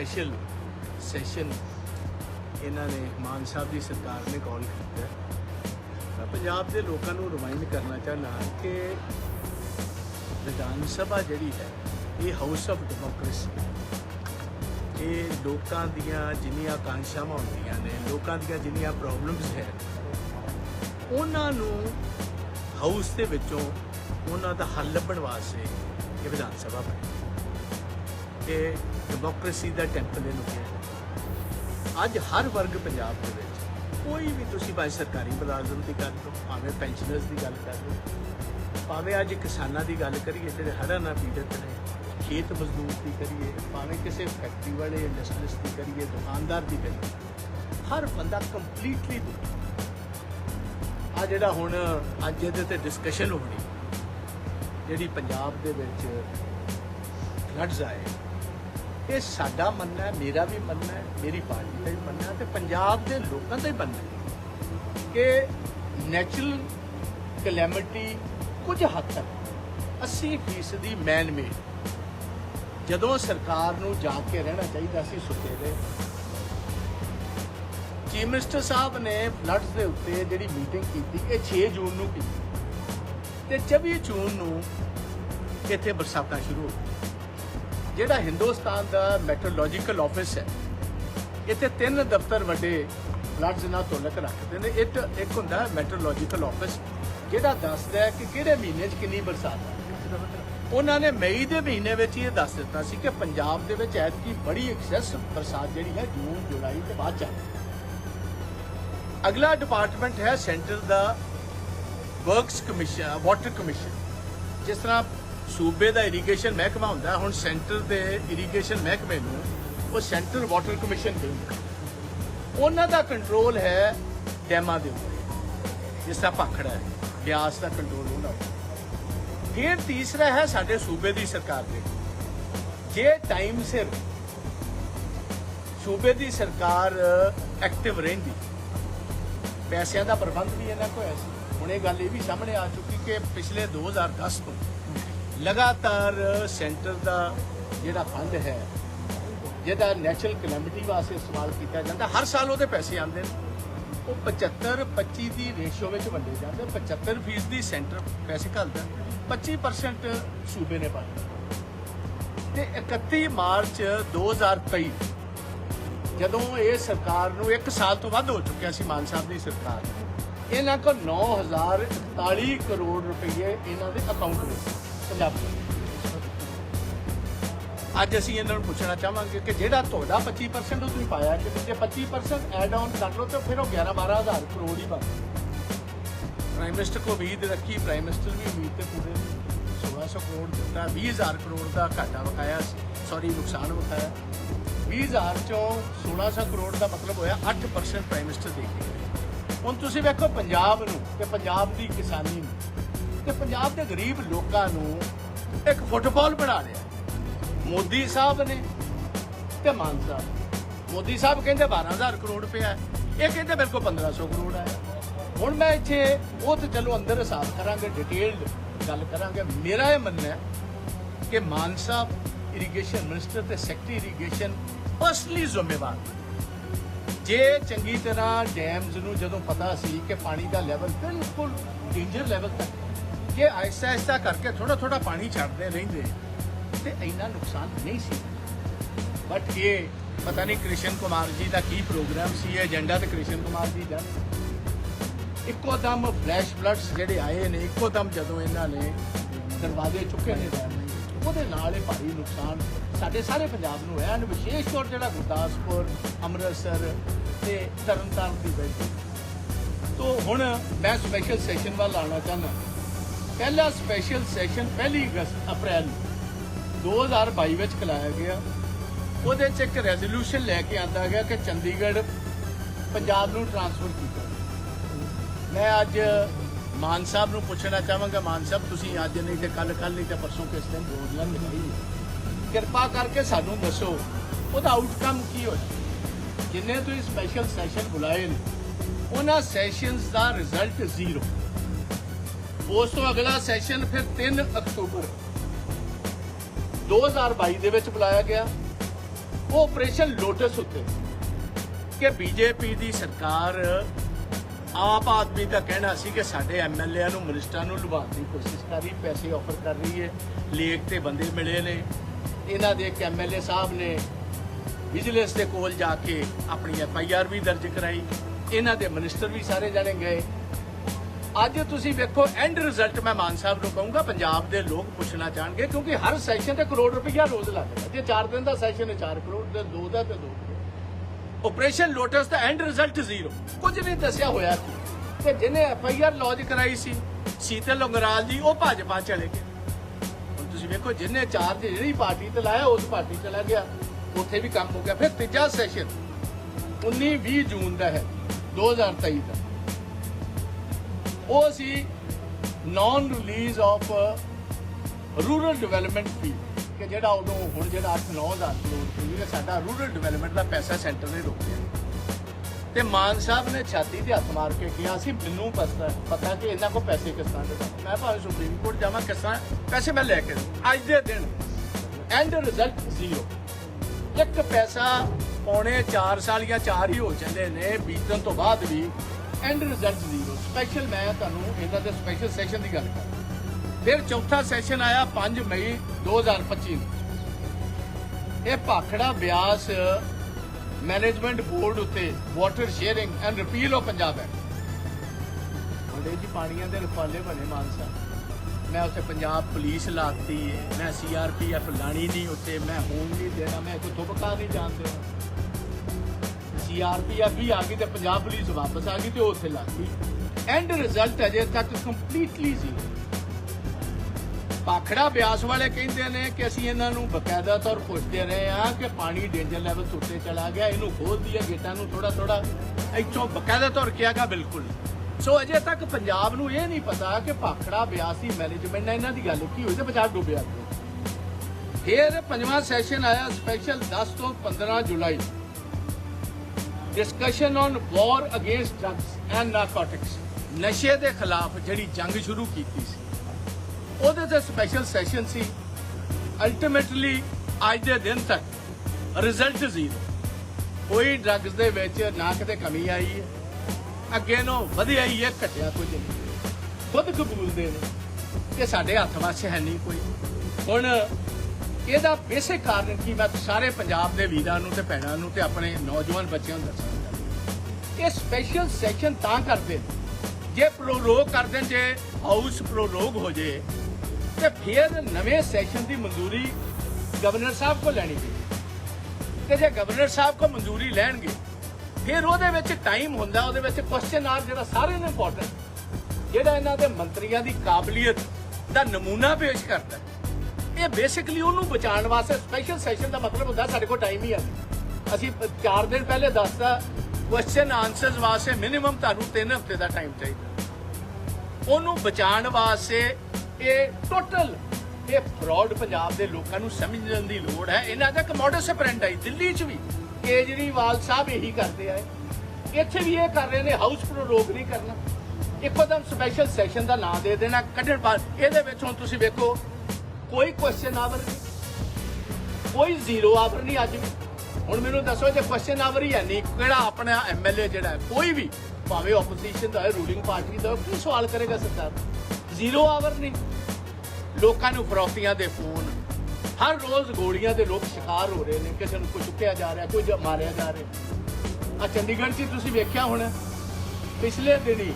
Special session ਇਹਨਾਂ ਨੇ ਮਾਨ ਸਾਹਿਬ ਦੀ ਸਰਕਾਰ ਨੇ ਕਾਲ ਕੀਤਾ। ਮੈਂ ਪੰਜਾਬ ਦੇ ਲੋਕਾਂ ਨੂੰ ਰਿਮਾਈਂਡ ਕਰਨਾ ਚਾਹੁੰਦਾ ਕਿ ਵਿਧਾਨ ਸਭਾ ਜਿਹੜੀ ਹੈ, ਇਹ ਹਾਊਸ ਆਫ ਡੈਮੋਕ੍ਰੇਸੀ ਇਹ ਲੋਕਾਂ ਦੀਆਂ ਜਿੰਨੀਆਂ ਆਕਾਂਸ਼ਾਵਾਂ ਹੁੰਦੀਆਂ ਨੇ, ਲੋਕਾਂ ਦੀਆਂ ਜਿੰਨੀਆਂ ਪ੍ਰੋਬਲਮਸ ਹੈ, ਉਹਨਾਂ ਨੂੰ ਹਾਊਸ ਦੇ ਵਿੱਚੋਂ ਉਹਨਾਂ ਦਾ ਹੱਲ ਲੱਭਣ ਵਾਸਤੇ ਇਹ ਵਿਧਾਨ ਸਭਾ ਬਣੀ ਇਹ ਡੈਮੋਕ੍ਰੇਸੀ ਦਾ ਟੈਂਪਲ ਇਹਨੂੰ ਕਿਹਾ ਅੱਜ ਹਰ ਵਰਗ ਪੰਜਾਬ ਦੇ ਵਿੱਚ ਕੋਈ ਵੀ ਤੁਸੀਂ ਭਾਵੇਂ ਸਰਕਾਰੀ ਮੁਲਾਜ਼ਮ ਦੀ ਗੱਲ ਕਰੋ, ਭਾਵੇਂ ਪੈਨਸ਼ਨਰਸ ਦੀ ਗੱਲ ਕਰ ਲਓ, ਭਾਵੇਂ ਅੱਜ ਕਿਸਾਨਾਂ ਦੀ ਗੱਲ ਕਰੀਏ, ਜਿਹੜੇ ਹੜ੍ਹਾਂ ਨਾਲ ਪੀੜਤ ਨੇ, ਖੇਤ ਮਜ਼ਦੂਰ ਦੀ ਕਰੀਏ, ਭਾਵੇਂ ਕਿਸੇ ਫੈਕਟਰੀ ਵਾਲੇ ਇੰਡਸਟਰੀਸ ਦੀ ਕਰੀਏ, ਦੁਕਾਨਦਾਰ ਦੀ ਕਰੀਏ, ਹਰ ਬੰਦਾ ਕੰਪਲੀਟਲੀ ਦੁਖੀ। ਆ ਜਿਹੜਾ ਹੁਣ ਅੱਜ ਇਹਦੇ ਤੇ ਡਿਸਕਸ਼ਨ ਹੋਣੀ, ਜਿਹੜੀ ਪੰਜਾਬ ਦੇ ਵਿੱਚ ਫਲੱਡਸ ਆਏ ਇਹ ਸਾਡਾ ਮੰਨਣਾ ਹੈ, ਮੇਰਾ ਵੀ ਮੰਨਣਾ ਹੈ, ਮੇਰੀ ਪਾਰਟੀ ਦਾ ਵੀ ਮੰਨਣਾ ਹੈ ਤੇ ਪੰਜਾਬ ਦੇ ਲੋਕਾਂ ਦਾ ਹੀ ਮੰਨਣਾ ਹੈ ਕਿ ਨੈਚੁਰਲ ਕਲੈਮਿਟੀ ਕੁਝ ਹੱਦ ਤੱਕ 80% ਮੈਨ ਮੇਡ ਜਦੋਂ ਸਰਕਾਰ ਨੂੰ ਜਾਗ ਕੇ ਰਹਿਣਾ ਚਾਹੀਦਾ ਸੀ ਸੁੱਤੇ ਦੇ ਚੀਫ ਮਿਨਿਸਟਰ ਸਾਹਿਬ ਨੇ ਫਲੱਡਸ ਦੇ ਉੱਤੇ ਜਿਹੜੀ ਮੀਟਿੰਗ ਕੀਤੀ, ਇਹ 6 ਜੂਨ ਨੂੰ ਕੀਤੀ। ਤੇ 24 ਜੂਨ ਨੂੰ ਇੱਥੇ ਬਰਸਾਤਾਂ ਸ਼ੁਰੂ ਹੋ ਗਈਆਂ। ਜਿਹੜਾ ਹਿੰਦੁਸਤਾਨ ਦਾ ਮੈਟਰੋਲੋਜੀਕਲ ਆਫਿਸ ਹੈ, ਇੱਥੇ ਤਿੰਨ ਦਫ਼ਤਰ ਵੱਡੇ ਫਲੱਡਸ ਨਾਲ ਤੁਲਕ ਰੱਖਦੇ ਨੇ। ਇੱਕ ਇੱਕ ਹੁੰਦਾ ਮੈਟਰੋਲੋਜੀਕਲ ਆਫਿਸ ਜਿਹੜਾ ਦੱਸਦਾ ਹੈ ਕਿ ਕਿਹੜੇ ਮਹੀਨੇ 'ਚ ਕਿੰਨੀ ਬਰਸਾਤ ਹੈ। ਉਹਨਾਂ ਨੇ ਮਈ ਦੇ ਮਹੀਨੇ ਵਿੱਚ ਇਹ ਦੱਸ ਦਿੱਤਾ ਸੀ ਕਿ ਪੰਜਾਬ ਦੇ ਵਿੱਚ ਐਤਕੀ ਬੜੀ ਐਕਸੈਸ ਬਰਸਾਤ ਜਿਹੜੀ ਹੈ ਜੂਨ, ਜੁਲਾਈ ਤੇ ਬਾਅਦ ਚ ਆਏਗੀ ਅਗਲਾ ਡਿਪਾਰਟਮੈਂਟ ਹੈ ਸੈਂਟਰ ਦਾ ਵਰਕਸ ਕਮਿਸ਼ਨ ਵਾਟਰ ਕਮਿਸ਼ਨ ਜਿਸ ਤਰ੍ਹਾਂ ਸੂਬੇ ਦਾ ਇਰੀਗੇਸ਼ਨ ਮਹਿਕਮਾ ਹੁੰਦਾ, ਹੁਣ ਸੈਂਟਰ ਦੇ ਇਰੀਗੇਸ਼ਨ ਮਹਿਕਮੇ ਨੂੰ ਉਹ ਸੈਂਟਰਲ ਵਾਟਰ ਕਮਿਸ਼ਨ ਕਹਿੰਦੇ ਉਹਨਾਂ ਦਾ ਕੰਟਰੋਲ ਹੈ ਡੈਮਾਂ ਦੇ ਉੱਤੇ, ਜਿਸ ਤਰ੍ਹਾਂ ਭਾਖੜਾ ਹੈ, ਬਿਆਸ ਦਾ ਕੰਟਰੋਲ ਉਹਨਾਂ ਦਾ ਫਿਰ ਤੀਸਰਾ ਹੈ ਸਾਡੇ ਸੂਬੇ ਦੀ ਸਰਕਾਰ ਦੇ। ਜੇ ਟਾਈਮ ਸਿਰ ਸੂਬੇ ਦੀ ਸਰਕਾਰ ਐਕਟਿਵ ਰਹਿੰਦੀ, ਪੈਸਿਆਂ ਦਾ ਪ੍ਰਬੰਧ ਵੀ ਇਹਨਾਂ ਕੋਲ ਹੈ ਹੁਣ ਇਹ ਗੱਲ ਇਹ ਵੀ ਸਾਹਮਣੇ ਆ ਚੁੱਕੀ ਕਿ ਪਿਛਲੇ 2010 ਤੋਂ ਲਗਾਤਾਰ ਸੈਂਟਰ ਦਾ ਜਿਹੜਾ ਫੰਡ ਹੈ, ਜਿਹਦਾ ਨੈਚੁਰਲ ਕਲੈਮਿਟੀ ਵਾਸਤੇ ਇਸਤੇਮਾਲ ਕੀਤਾ ਜਾਂਦਾ, ਹਰ ਸਾਲ ਉਹਦੇ ਪੈਸੇ ਆਉਂਦੇ ਨੇ। ਉਹ 75 25 ਦੀ ਰੇਸ਼ੋ ਵਿੱਚ ਵੰਡੇ ਜਾਂਦੇ 75 ਫੀਸਦੀ ਸੈਂਟਰ ਪੈਸੇ ਘੱਲਦਾ 25% ਸੂਬੇ ਨੇ ਪਾਇਆ ਤੇ 31 ਮਾਰਚ 2023 ਜਦੋਂ ਇਹ ਸਰਕਾਰ ਨੂੰ 1 ਸਾਲ ਤੋਂ ਵੱਧ ਹੋ ਚੁੱਕਿਆ ਸੀ, ਮਾਨ ਸਾਹਿਬ ਦੀ ਸਰਕਾਰ ਇਹਨਾਂ ਕੋਲ 9041 ਕਰੋੜ ਰੁਪਏ ਇਹਨਾਂ ਦੇ ਅਕਾਊਂਟ ਵਿੱਚ ਪੰਜਾਬ ਅੱਜ ਅਸੀਂ ਇਹਨਾਂ ਨੂੰ ਪੁੱਛਣਾ ਚਾਹਾਂਗੇ ਕਿ ਜਿਹੜਾ ਤੁਹਾਡਾ 25% ਤੁਸੀਂ ਪਾਇਆ ਕਿ ਜੇ 25% ਐਡ ਆਨ ਕਰ ਲਓ ਤਾਂ ਫਿਰ ਉਹ 11 12000 ਕਰੋੜ ਹੀ ਬਣ ਪ੍ਰਾਈਮ ਮਿਨਿਸਟਰ ਕੋ ਉਮੀਦ ਰੱਖੀ ਪ੍ਰਾਈਮ ਮਿਨਿਸਟਰ ਵੀ ਉਮੀਦ ਤੇ ਪੂਰੇ 1600 ਕਰੋੜ ਦਿੱਤਾ 20000 ਕਰੋੜ ਦਾ ਘਾਟਾ ਵਕਾਇਆ ਸੌਰੀ ਨੁਕਸਾਨ ਵਕਾਇਆ 20000 ਚੋਂ 1600 ਕਰੋੜ ਦਾ ਮਤਲਬ ਹੋਇਆ 8% ਪ੍ਰਾਈਮ ਮਿਨਿਸਟਰ ਦੇ ਕੇ ਹੁਣ ਤੁਸੀਂ ਵੇਖੋ ਪੰਜਾਬ ਨੂੰ ਤੇ ਪੰਜਾਬ ਦੀ ਕਿਸਾਨੀ ਨੂੰ। ਤੇ ਪੰਜਾਬ ਦੇ ਗਰੀਬ ਲੋਕਾਂ ਨੂੰ ਇੱਕ ਫੁੱਟਬਾਲ ਬਣਾ ਲਿਆ। ਮੋਦੀ ਸਾਹਿਬ ਨੇ ਤੇ ਮਾਨ ਸਾਹਿਬ। ਮੋਦੀ ਸਾਹਿਬ ਕਹਿੰਦੇ 12000 ਕਰੋੜ ਰੁਪਇਆ ਇਹ ਕਹਿੰਦੇ ਮੇਰੇ ਕੋਲ 1500 ਕਰੋੜ ਆਇਆ ਹੁਣ ਮੈਂ ਇੱਥੇ ਉਹ ਤੇ ਚਲੋ ਅੰਦਰ ਹਿਸਾਬ ਕਰਾਂਗੇ ਡਿਟੇਲਡ ਗੱਲ ਕਰਾਂਗੇ। ਮੇਰਾ ਇਹ ਮੰਨਣਾ ਹੈ ਕਿ ਮਾਨ ਸਾਹਿਬ ਇਰੀਗੇਸ਼ਨ ਮਿਨਿਸਟਰ ਤੇ ਸੈਕਟਰੀ ਇਰੀਗੇਸ਼ਨ ਪਰਸਨਲੀ ਜ਼ਿੰਮੇਵਾਰ ਜੇ ਚੰਗੀ ਤਰ੍ਹਾਂ ਡੈਮਸ ਨੂੰ ਜਦੋਂ ਪਤਾ ਸੀ ਕਿ ਪਾਣੀ ਦਾ ਲੈਵਲ ਬਿਲਕੁਲ ਡੇਂਜਰ ਲੈਵਲ ਤੱਕ ਜੇ ਆਹਿਸਤਾ ਆਹਿਸਤਾ ਕਰਕੇ ਥੋੜਾ ਥੋੜਾ ਪਾਣੀ ਛੱਡਦੇ ਰਹਿੰਦੇ ਤੇ ਇੰਨਾ ਨੁਕਸਾਨ ਨਹੀਂ ਸੀ। ਬਟ ਇਹ ਪਤਾ ਨਹੀਂ ਕ੍ਰਿਸ਼ਨ ਕੁਮਾਰ ਜੀ ਦਾ ਕੀ ਪ੍ਰੋਗਰਾਮ ਸੀ ਏਜੰਡਾ ਤੇ ਕ੍ਰਿਸ਼ਨ ਕੁਮਾਰ ਜੀ ਦਾ। ਇੱਕੋ ਦਮ ਫਲੈਸ਼ ਫਲੱਡਸ ਜਿਹੜੇ ਆਏ ਨੇ, ਇੱਕੋ ਦਮ ਜਦੋਂ ਇਹਨਾਂ ਨੇ ਦਰਵਾਜ਼ੇ ਚੁੱਕੇ ਨੇ, ਉਹਦੇ ਨਾਲ ਇਹ ਭਾਰੀ ਨੁਕਸਾਨ ਸਾਡੇ ਸਾਰੇ ਪੰਜਾਬ ਨੂੰ ਹੋਇਆ। ਐਂਡ ਵਿਸ਼ੇਸ਼ ਤੌਰ ਜਿਹੜਾ ਗੁਰਦਾਸਪੁਰ, ਅੰਮ੍ਰਿਤਸਰ ਤੇ ਤਰਨਤਾਰਨ ਦੀ ਬੈਠਕ। ਤੋਂ ਹੁਣ ਮੈਂ ਸਪੈਸ਼ਲ ਸੈਸ਼ਨ ਵੱਲ ਆਉਣਾ ਚਾਹੁੰਦਾ। ਪਹਿਲਾ ਸਪੈਸ਼ਲ ਸੈਸ਼ਨ ਪਹਿਲੀ ਅਗਸਤ ਅਪ੍ਰੈਲ ਨੂੰ। 2022 ਵਿੱਚ ਕਲਾਇਆ ਗਿਆ। ਉਹਦੇ 'ਚ ਇੱਕ ਰੈਜ਼ੋਲੂਸ਼ਨ ਲੈ ਕੇ ਆਂਦਾ ਗਿਆ ਕਿ ਚੰਡੀਗੜ੍ਹ ਪੰਜਾਬ ਨੂੰ ਟ੍ਰਾਂਸਫਰ ਕੀਤਾ ਮੈਂ ਅੱਜ ਮਾਨ ਸਾਹਿਬ ਨੂੰ ਪੁੱਛਣਾ ਚਾਹਾਂਗਾ, ਮਾਨ ਸਾਹਿਬ, ਤੁਸੀਂ ਅੱਜ ਨਹੀਂ ਤੇ ਕੱਲ ਕੱਲ ਨਹੀਂ ਤੇ ਪਰਸੋਂ ਕਿਸ ਦਿਨ ਰੋਜ਼ ਲੰਘ ਗਈ ਕਿਰਪਾ ਕਰਕੇ ਸਾਨੂੰ ਦੱਸੋ, ਉਹਦਾ ਆਊਟਕਮ ਕੀ ਹੋਇਆ? ਜਿੰਨੇ ਤੁਸੀਂ ਸਪੈਸ਼ਲ ਸੈਸ਼ਨ ਬੁਲਾਏ ਨੇ, ਉਹਨਾਂ ਸੈਸ਼ਨਸ ਦਾ ਰਿਜ਼ਲਟ ਜ਼ੀਰੋ ਉਸ ਤੋਂ ਅਗਲਾ ਸੈਸ਼ਨ ਫਿਰ 3 ਅਕਤੂਬਰ। 2022 ਦੇ ਵਿੱਚ ਬੁਲਾਇਆ ਗਿਆ। ਉਹ ਆਪਰੇਸ਼ਨ ਲੋਟਸ ਉੱਤੇ। ਕਿ ਬੀਜੇਪੀ ਦੀ ਸਰਕਾਰ ਆਪ ਆਦਮੀ ਦਾ ਕਹਿਣਾ ਸੀ ਕਿ ਸਾਡੇ ਐਮਐਲਏ ਨੂੰ, ਮਿਨਿਸਟਰਾਂ ਨੂੰ ਲੁਭਾਉਣ ਦੀ ਕੋਸ਼ਿਸ਼ ਕਰ ਰਹੀ, ਪੈਸੇ ਆਫਰ ਕਰ ਰਹੀ ਹੈ। ਲੇਕ ਤੇ ਬੰਦੇ ਮਿਲੇ ਨੇ। ਇਹਨਾਂ ਦੇ ਇੱਕ ਐਮਐਲਏ ਸਾਹਿਬ ਨੇ ਵਿਜੀਲੈਂਸ ਦੇ ਕੋਲ ਜਾ ਕੇ ਆਪਣੀ ਐਫਆਈਆਰ ਵੀ ਦਰਜ ਕਰਾਈ। ਇਹਨਾਂ ਦੇ ਮਿਨਿਸਟਰ ਵੀ ਸਾਰੇ ਜਾਣੇ ਗਏ। ਅੱਜ ਤੁਸੀਂ ਵੇਖੋ ਐਂਡ ਰਿਜ਼ਲਟ ਮੈਂ ਮਾਨ ਸਾਹਿਬ ਨੂੰ ਕਹੂੰਗਾ, ਪੰਜਾਬ ਦੇ ਲੋਕ ਪੁੱਛਣਾ ਚਾਹਣਗੇ, ਕਿਉਂਕਿ ਹਰ ਸੈਸ਼ਨ ਤੇ ਕਰੋੜ ਰੁਪਈਆ ਰੋਜ਼ ਲੱਗਦਾ ਜੇ 4 ਦਿਨ ਦਾ ਸੈਸ਼ਨ ਹੈ 4 ਕਰੋੜ ਤੇ 2 ਦਾ, ਤੇ 2 ਆਪਰੇਸ਼ਨ ਲੋਟਸ ਦਾ ਐਂਡ ਰਿਜ਼ਲਟ ਜ਼ੀਰੋ ਕੁਝ ਨਹੀਂ ਦੱਸਿਆ ਹੋਇਆ ਸੀ। ਤੇ ਜਿਹਨੇ ਐਫ ਆਈ ਆਰ ਲੌਜ ਕਰਾਈ ਸੀ, ਸੀਤਲ ਉਂਗਰਾਲ ਜੀ, ਉਹ ਭਾਜਪਾ ਚਲੇ ਗਏ। ਹੁਣ ਤੁਸੀਂ ਵੇਖੋ, ਜਿਹਨੇ ਚਾਰਜ ਜਿਹੜੀ ਪਾਰਟੀ ਤੇ ਲਾਇਆ, ਉਸ ਪਾਰਟੀ ਚਲਾ ਗਿਆ। ਉੱਥੇ ਵੀ ਕੰਮ ਹੋ ਗਿਆ। ਫਿਰ ਤੀਜਾ ਸੈਸ਼ਨ 19 20 ਜੂਨ ਦਾ ਹੈ 2023 ਦਾ। ਉਹ ਸੀ non release of rural development fee ਕਿ ਜਿਹੜਾ ਉਦੋਂ ਹੁਣ ਜਿਹੜਾ 8-9000 ਕਰੋੜ ਰੁਪਏ ਸਾਡਾ ਰੂਰਲ ਡਿਵੈਲਪਮੈਂਟ ਦਾ ਪੈਸਾ ਸੈਂਟਰ ਨੇ ਰੋਕਿਆ। ਤੇ ਮਾਨ ਸਾਹਿਬ ਨੇ ਛਾਤੀ ਤੇ ਹੱਥ ਮਾਰ ਕੇ ਕਿਹਾ ਸੀ ਮੈਨੂੰ ਪਤਾ ਪਤਾ ਕਿ ਇਹਨਾਂ ਕੋ ਪੈਸੇ ਕਿਸ ਤਰ੍ਹਾਂ ਦੇ ਮੈਂ ਭਾਵੇਂ ਸੁਪਰੀਮ ਕੋਰਟ ਜਾਵਾਂ, ਕਿਸ ਤਰ੍ਹਾਂ ਪੈਸੇ ਮੈਂ ਲੈ ਕੇ ਦਊਂ। ਅੱਜ ਦੇ ਦਿਨ ਐਂਡ ਰਿਜ਼ਲਟ ਜ਼ੀਰੋ ਇੱਕ ਪੈਸਾ ਪੌਣੇ 4 ਸਾਲ ਜਾਂ 4 ਹੀ ਹੋ ਚੱਲੇ ਨੇ, ਬੀਤਣ ਤੋਂ ਬਾਅਦ ਵੀ ਐਂਡ ਰਿਜ਼ਲਟ ਜ਼ੀਰੋ ਸਪੈਸ਼ਲ ਮੈਂ ਤੁਹਾਨੂੰ ਇਹਨਾਂ ਦੇ ਸਪੈਸ਼ਲ ਸੈਸ਼ਨ ਦੀ ਗੱਲ ਕਰਾਂ ਫਿਰ ਚੌਥਾ ਸੈਸ਼ਨ ਆਇਆ 5 ਮਈ 2025 ਨੂੰ। ਇਹ ਭਾਖੜਾ ਬਿਆਸ ਮੈਨੇਜਮੈਂਟ ਬੋਰਡ ਉੱਤੇ water sharing and repeal of Punjab ਹੈ ਮੁੰਡੇ ਜੀ ਪਾਣੀਆਂ ਦੇ ਰਫਾਲੇ ਬਣੇ ਮਾਨਸਾ। ਮੈਂ ਉੱਥੇ ਪੰਜਾਬ ਪੁਲਿਸ ਲਾਤੀ ਹੈ ਮੈਂ ਸੀਆਰਪੀਐਫ ਲਾਣੀ ਨਹੀਂ ਉੱਤੇ ਮੈਂ ਹੋਣ ਨਹੀਂ ਦੇਣਾ ਮੈਂ ਕੋਈ ਤੁਬਕਾ ਨਹੀਂ ਜਾਣਦੇ। ਸੀਆਰਪੀਐਫ ਵੀ ਆ ਗਈ ਤੇ ਪੰਜਾਬ ਪੁਲਿਸ ਵਾਪਸ ਆ ਗਈ ਤੇ ਉਹ ਉੱਥੇ ਲੱਗ ਗਈ ਐਂਡ ਰਿਜ਼ਲਟ ਅਜੇ ਤੱਕ ਕੰਪਲੀਟਲੀ ਜ਼ੀਰੋ ਪਾਖੜਾ ਬਿਆਸ ਵਾਲੇ ਕਹਿੰਦੇ ਨੇ ਕਿ ਅਸੀਂ ਇਹਨਾਂ ਨੂੰ ਬਕਾਇਦਾ ਤੌਰ ਪੁੱਛਦੇ ਰਹੇ ਆ ਕਿ ਪਾਣੀ ਡੇਂਜਰ ਲੈਵਲ ਤੋਂ ਉੱਤੇ ਚਲਾ ਗਿਆ, ਇਹਨੂੰ ਖੋਲ ਦਈਏ ਗੇਟਾਂ ਨੂੰ ਥੋੜਾ ਥੋੜਾ ਇੱਥੋਂ ਬਕਾਇਦਾ ਤੌਰ ਕਿਹਾਗਾ ਬਿਲਕੁਲ। ਸੋ ਅਜੇ ਤੱਕ ਪੰਜਾਬ ਨੂੰ ਇਹ ਨਹੀਂ ਪਤਾ ਕਿ ਪਾਖੜਾ ਬਿਆਸ ਦੀ ਮੈਨੇਜਮੈਂਟ ਨਾਲ ਇਹਨਾਂ ਦੀ ਗੱਲ ਕੀ ਹੋਈ ਤੇ ਪੰਜਾਬ ਡੁੱਬਿਆ ਫਿਰ ਪੰਜਵਾਂ ਸੈਸ਼ਨ ਆਇਆ ਸਪੈਸ਼ਲ 10 ਤੋਂ 15 ਜੁਲਾਈ। Discussion on war against drugs and narcotics ਨਸ਼ੇ ਦੇ ਖਿਲਾਫ ਜਿਹੜੀ ਜੰਗ ਸ਼ੁਰੂ ਕੀਤੀ ਸੀ ਉਹਦੇ ਤੇ ਸਪੈਸ਼ਲ ਸੈਸ਼ਨ ਸੀ। ਅਲਟੀਮੇਟਲੀ ਅੱਜ ਦੇ ਦਿਨ ਤੱਕ ਰਿਜ਼ਲਟ ਜ਼ੀਰੋ ਕੋਈ ਡਰੱਗਸ ਦੇ ਵਿੱਚ ਨਾ ਕਿਤੇ ਕਮੀ ਆਈ ਹੈ। ਅੱਗੇ ਨੂੰ ਵਧਿਆ ਹੀ ਹੈ ਘਟਿਆ ਕੁਝ ਨਹੀਂ। ਖੁਦ ਕਬੂਲਦੇ ਨੇ ਕਿ ਸਾਡੇ ਹੱਥ ਵਾਸਤੇ ਹੈ ਨਹੀਂ ਕੋਈ। ਹੁਣ ਇਹਦਾ ਬੇਸਿਕ ਕਾਰਨ ਕੀ ਮੈਂ ਸਾਰੇ ਪੰਜਾਬ ਦੇ ਵੀਰਾਂ ਨੂੰ ਤੇ ਭੈਣਾਂ ਨੂੰ ਤੇ ਆਪਣੇ ਨੌਜਵਾਨ ਬੱਚਿਆਂ ਨੂੰ ਦੱਸਣਾ ਚਾਹੁੰਦਾ ਇਹ ਸਪੈਸ਼ਲ ਸੈਸ਼ਨ ਤਾਂ ਕਰਦੇ ਨੇ, ਜੇ ਪ੍ਰੋਲੋਗ ਕਰਦੇ ਨੇ, ਜੇ ਹਾਊਸ ਪ੍ਰੋਲੋਗ ਹੋ ਜੇ ਤੇ ਫਿਰ ਨਵੇਂ ਸੈਸ਼ਨ ਦੀ ਮਨਜ਼ੂਰੀ ਗਵਰਨਰ ਸਾਹਿਬ ਕੋ ਲੈਣੀ ਪਈ। ਤੇ ਜੇ ਗਵਰਨਰ ਸਾਹਿਬ ਕੋ ਮਨਜ਼ੂਰੀ ਲੈਣਗੇ ਫਿਰ ਉਹਦੇ ਵਿੱਚ ਟਾਈਮ ਹੁੰਦਾ ਉਹਦੇ ਵਿੱਚ ਕੁਐਸਚਨ ਆਰ ਜਿਹੜਾ ਸਾਰੇ ਨੂੰ ਇੰਪੋਰਟੈਂਟ ਜਿਹੜਾ ਇਹਨਾਂ ਦੇ ਮੰਤਰੀਆਂ ਦੀ ਕਾਬਲੀਅਤ ਦਾ ਨਮੂਨਾ ਪੇਸ਼ ਕਰਦਾ ਇਹ ਬੇਸਿਕਲੀ ਉਹਨੂੰ ਬਚਾਉਣ ਵਾਸਤੇ ਸਪੈਸ਼ਲ ਸੈਸ਼ਨ ਦਾ ਮਤਲਬ ਹੁੰਦਾ ਸਾਡੇ ਕੋਲ ਟਾਈਮ ਹੀ ਹੈ ਅਸੀਂ 4 ਦਿਨ ਪਹਿਲੇ ਦੱਸਦਾ ਕੁਐਸਚਨ ਆਨਸਰਸ ਵਾਸਤੇ ਮਿਨੀਮਮ ਤੁਹਾਨੂੰ 3 ਹਫ਼ਤੇ ਦਾ ਟਾਈਮ ਚਾਹੀਦਾ। ਉਹਨੂੰ ਬਚਾਉਣ ਵਾਸਤੇ ਇਹ ਟੋਟਲ ਇਹ ਫਰਾਡ ਪੰਜਾਬ ਦੇ ਲੋਕਾਂ ਨੂੰ ਸਮਝਣ ਦੀ ਲੋੜ ਹੈ। ਇਹਨਾਂ ਦਾ ਇੱਕ ਮੋਡਸ ਹੈ, ਦਿੱਲੀ 'ਚ ਵੀ ਕੇਜਰੀਵਾਲ ਸਾਹਿਬ ਇਹੀ ਕਰਦੇ ਆਏ ਇੱਥੇ ਵੀ ਇਹ ਕਰ ਰਹੇ ਨੇ ਹਾਊਸ ਪ੍ਰੋਰੋਗ ਨਹੀਂ ਕਰਨਾ। ਇੱਕੋਦਮ ਸਪੈਸ਼ਲ ਸੈਸ਼ਨ ਦਾ ਨਾਂ ਦੇ ਦੇਣਾ, ਕੱਢਣ ਬਾਅਦ ਇਹਦੇ ਵਿੱਚ ਹੁਣ ਤੁਸੀਂ ਵੇਖੋ, ਕੋਈ ਕੁਐਸਚਨ ਆਵਰ ਨਹੀਂ। ਕੋਈ ਜ਼ੀਰੋ ਆਵਰ ਨਹੀਂ ਅੱਜ ਵੀ। ਹੁਣ ਮੈਨੂੰ ਦੱਸੋ ਜੇ ਕੁਐਸਚਨ ਆਵਰ ਹੀ ਹੈ ਨਹੀਂ। ਕਿਹੜਾ ਆਪਣਾ ਐਮਐਲਏ ਜਿਹੜਾ ਕੋਈ ਵੀ ਭਾਵੇਂ ਆਪੋਜੀਸ਼ਨ ਦਾ ਹੈ ਰੂਲਿੰਗ ਪਾਰਟੀ ਦਾ ਹੋਵੇ, ਕੀ ਸਵਾਲ ਕਰੇਗਾ ਸਰਕਾਰ? ਜ਼ੀਰੋ ਆਵਰ ਨਹੀਂ। ਲੋਕਾਂ ਨੂੰ ਫਰੋਤੀਆਂ ਦੇ ਫੋਨ। ਹਰ ਰੋਜ਼ ਗੋਲੀਆਂ ਦੇ ਲੋਕ ਸ਼ਿਕਾਰ ਹੋ ਰਹੇ ਨੇ। ਕਿਸੇ ਨੂੰ ਕੋਈ ਚੁੱਕਿਆ ਜਾ ਰਿਹਾ ਕੋਈ ਮਾਰਿਆ ਜਾ ਰਿਹਾ। ਆ ਚੰਡੀਗੜ੍ਹ 'ਚ ਤੁਸੀਂ ਵੇਖਿਆ ਹੁਣ ਪਿਛਲੇ ਦਿਨੀ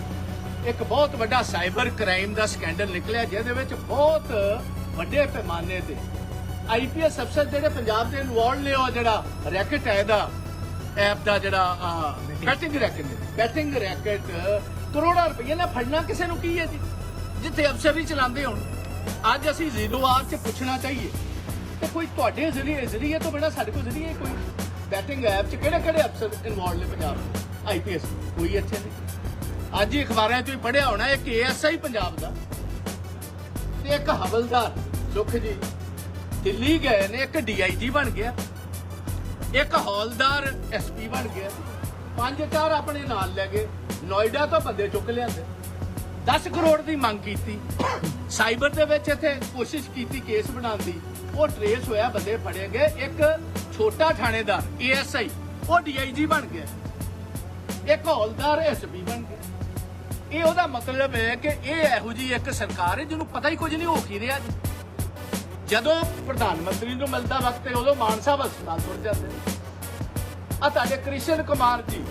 ਇੱਕ ਬਹੁਤ ਵੱਡਾ ਸਾਈਬਰ ਕ੍ਰਾਈਮ ਦਾ ਸਕੈਂਡਲ ਨਿਕਲਿਆ ਜਿਹਦੇ ਵਿੱਚ ਬਹੁਤ ਵੱਡੇ ਪੈਮਾਨੇ ਤੇ ਆਈਪੀਐਸ ਅਫਸਰ ਜਿਹੜੇ ਪੰਜਾਬ ਦੇ ਇਨਵੋਲਡ ਨੇ ਉਹ ਜਿਹੜਾ ਰੈਕਟ ਹੈ ਇਹਦਾ ਐਪ ਦਾ ਜਿਹੜਾ ਬੈਟਿੰਗ ਰੈਕਟ ਬੈਟਿੰਗ ਰੈਕਟ ਕਰੋੜਾਂ ਰੁਪਏ ਨੇ ਫੜਨਾ ਕਿਸੇ ਨੂੰ ਕੀ ਹੈ ਜੀ? ਜਿੱਥੇ ਅਫਸਰ ਵੀ ਚਲਾਉਂਦੇ ਹੋਣ। ਅੱਜ ਅਸੀਂ ਜ਼ੀਰੋ ਆਰ 'ਚ ਪੁੱਛਣਾ ਚਾਹੀਏ। ਤੇ ਕੋਈ ਤੁਹਾਡੇ ਜ਼ਰੀਏ ਜ਼ਰੀਏ ਤੋਂ ਬਿਨਾਂ ਸਾਡੇ ਕੋਲ ਜ਼ਰੀਏ ਕੋਈ ਬੈਟਿੰਗ ਐਪ 'ਚ ਕਿਹੜੇ ਕਿਹੜੇ ਅਫਸਰ ਇਨਵੋਲਡ ਨੇ ਪੰਜਾਬ ਆਈਪੀਐਸ ਕੋਈ ਇੱਥੇ ਨਹੀਂ। ਅੱਜ ਹੀ ਅਖਬਾਰਾਂ 'ਚ ਵੀ ਪੜਿਆ ਹੋਣਾ ਇੱਕ ਏਐਸਆਈ ਪੰਜਾਬ ਦਾ ਤੇ ਇੱਕ ਹਵਲਦਾਰ ਸੁਖ ਜੀ। ਦਿੱਲੀ ਗਏ ਨੇ, ਇੱਕ ਡੀਆਈਜੀ ਬਣ ਗਿਆ, ਇੱਕ ਹੌਲਦਾਰ ਐਸਪੀ ਬਣ ਗਿਆ, ਪੰਜ ਚਾਰ ਆਪਣੇ ਨਾਲ ਲੈ ਗਏ, ਨੋਇਡਾ ਤੋਂ ਬੰਦੇ ਚੁੱਕ ਲਿਆਂਦੇ। 10 ਕਰੋੜ ਦੀ ਮੰਗ ਕੀਤੀ। ਸਾਈਬਰ ਦੇ ਵਿੱਚ ਇੱਥੇ ਕੋਸ਼ਿਸ਼ ਕੀਤੀ, ਕੇਸ ਬਣਾਉਣ ਦੀ। ਉਹ ਟਰੇਸ ਹੋਇਆ, ਬੰਦੇ ਫੜੇ ਗਏ। ਇੱਕ ਛੋਟਾ ਥਾਣੇਦਾਰ ਏਐਸਆਈ ਉਹ ਡੀਆਈਜੀ ਬਣ ਗਿਆ। ਇੱਕ ਹੌਲਦਾਰ ਐਸਪੀ ਬਣ ਗਿਆ। ਇਹ ਉਹਦਾ ਮਤਲਬ ਹੈ ਕਿ ਇਹ ਇਹੋ ਜੀ ਇੱਕ ਸਰਕਾਰ ਹੈ, ਜਿਹਨੂੰ ਪਤਾ ਹੀ ਕੁਝ ਨਹੀਂ ਹੋ ਕੀ ਰਿਹਾ ਜਦੋਂ ਪ੍ਰਧਾਨ ਮੰਤਰੀ ਨੂੰ ਮਿਲਦਾ ਵਕਤ ਹੈ ਉਦੋਂ ਮਾਨ ਸਾਹਿਬ ਹਸਪਤਾਲ ਤੁਰ ਜਾਂਦੇ ਆ ਤੁਹਾਡੇ ਕ੍ਰਿਸ਼ਨ ਕੁਮਾਰ ਜੀ,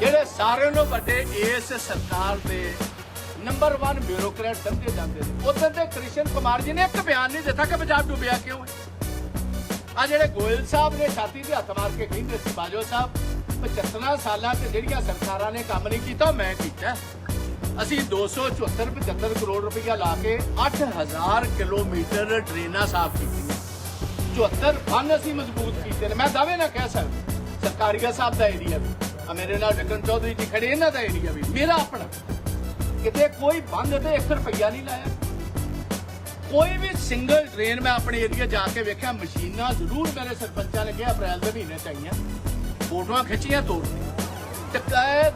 ਜਿਹੜੇ ਸਾਰਿਆਂ ਨੂੰ ਵੱਡੇ ਇਸ ਸਰਕਾਰ ਦੇ ਨੰਬਰ 1 ਬਿਊਰੋਕਰੇਟ ਸਮਝੇ ਜਾਂਦੇ ਨੇ। ਉਦੋਂ ਤੇ ਕ੍ਰਿਸ਼ਨ ਕੁਮਾਰ ਜੀ ਨੇ ਇੱਕ ਬਿਆਨ ਨਹੀਂ ਦਿੱਤਾ ਕਿ ਪੰਜਾਬ ਡੁੱਬਿਆ ਕਿਉਂ ਹੈ। ਆ ਜਿਹੜੇ ਗੋਇਲ ਸਾਹਿਬ ਨੇ ਛਾਤੀ ਤੇ ਹੱਥ ਮਾਰ ਕੇ ਕਹਿੰਦੇ ਸੀ ਬਾਜੋ ਸਾਹਿਬ 75 ਸਾਲਾਂ ਤੇ ਜਿਹੜੀਆਂ ਸਰਕਾਰਾਂ ਨੇ ਕੰਮ ਨਹੀਂ ਕੀਤਾ ਮੈਂ ਕੀਤਾ। ਅਸੀਂ 274 75 ਕਰੋੜ ਰੁਪਇਆ ਲਾ ਕੇ 8000 ਕਿਲੋਮੀਟਰ ਡਰੇਨਾਂ ਸਾਫ਼ ਕੀਤੀਆਂ। 74 ਫਨ ਅਸੀਂ ਮਜ਼ਬੂਤ ਕੀਤੇ ਨੇ। ਮੈਂ ਦਾਅਵੇ ਨਾ ਕਹਿ ਸਕਦਾ, ਸਰਕਾਰੀਆ ਸਾਹਿਬ ਦਾ ਏਰੀਆ ਵੀ ਆ ਮੇਰੇ ਨਾਲ ਡੱਕਨ ਚੌਧਰੀ ਜੀ ਖੜੇ, ਇਹਨਾਂ ਦਾ ਏਰੀਆ ਵੀ। ਮੇਰਾ ਆਪਣਾ, ਕਿਤੇ ਕੋਈ ਬੰਦ ਤੇ 1 ਰੁਪਇਆ ਨਹੀਂ ਲਾਇਆ। ਕੋਈ ਵੀ ਸਿੰਗਲ ਟ੍ਰੇਨ ਮੈਂ ਆਪਣੇ ਏਰੀਆ ਜਾ ਕੇ ਵੇਖਿਆ, ਮਸ਼ੀਨਾਂ ਜ਼ਰੂਰ ਮੇਰੇ ਸਰਪੰਚਾਂ ਨੇ ਕਿਹਾ, ਅਪ੍ਰੈਲ ਦੇ ਮਹੀਨੇ ਚਾਹੀਆਂ ਫੋਟੋਆਂ ਖਿੱਚੀਆਂ, ਤੋੜ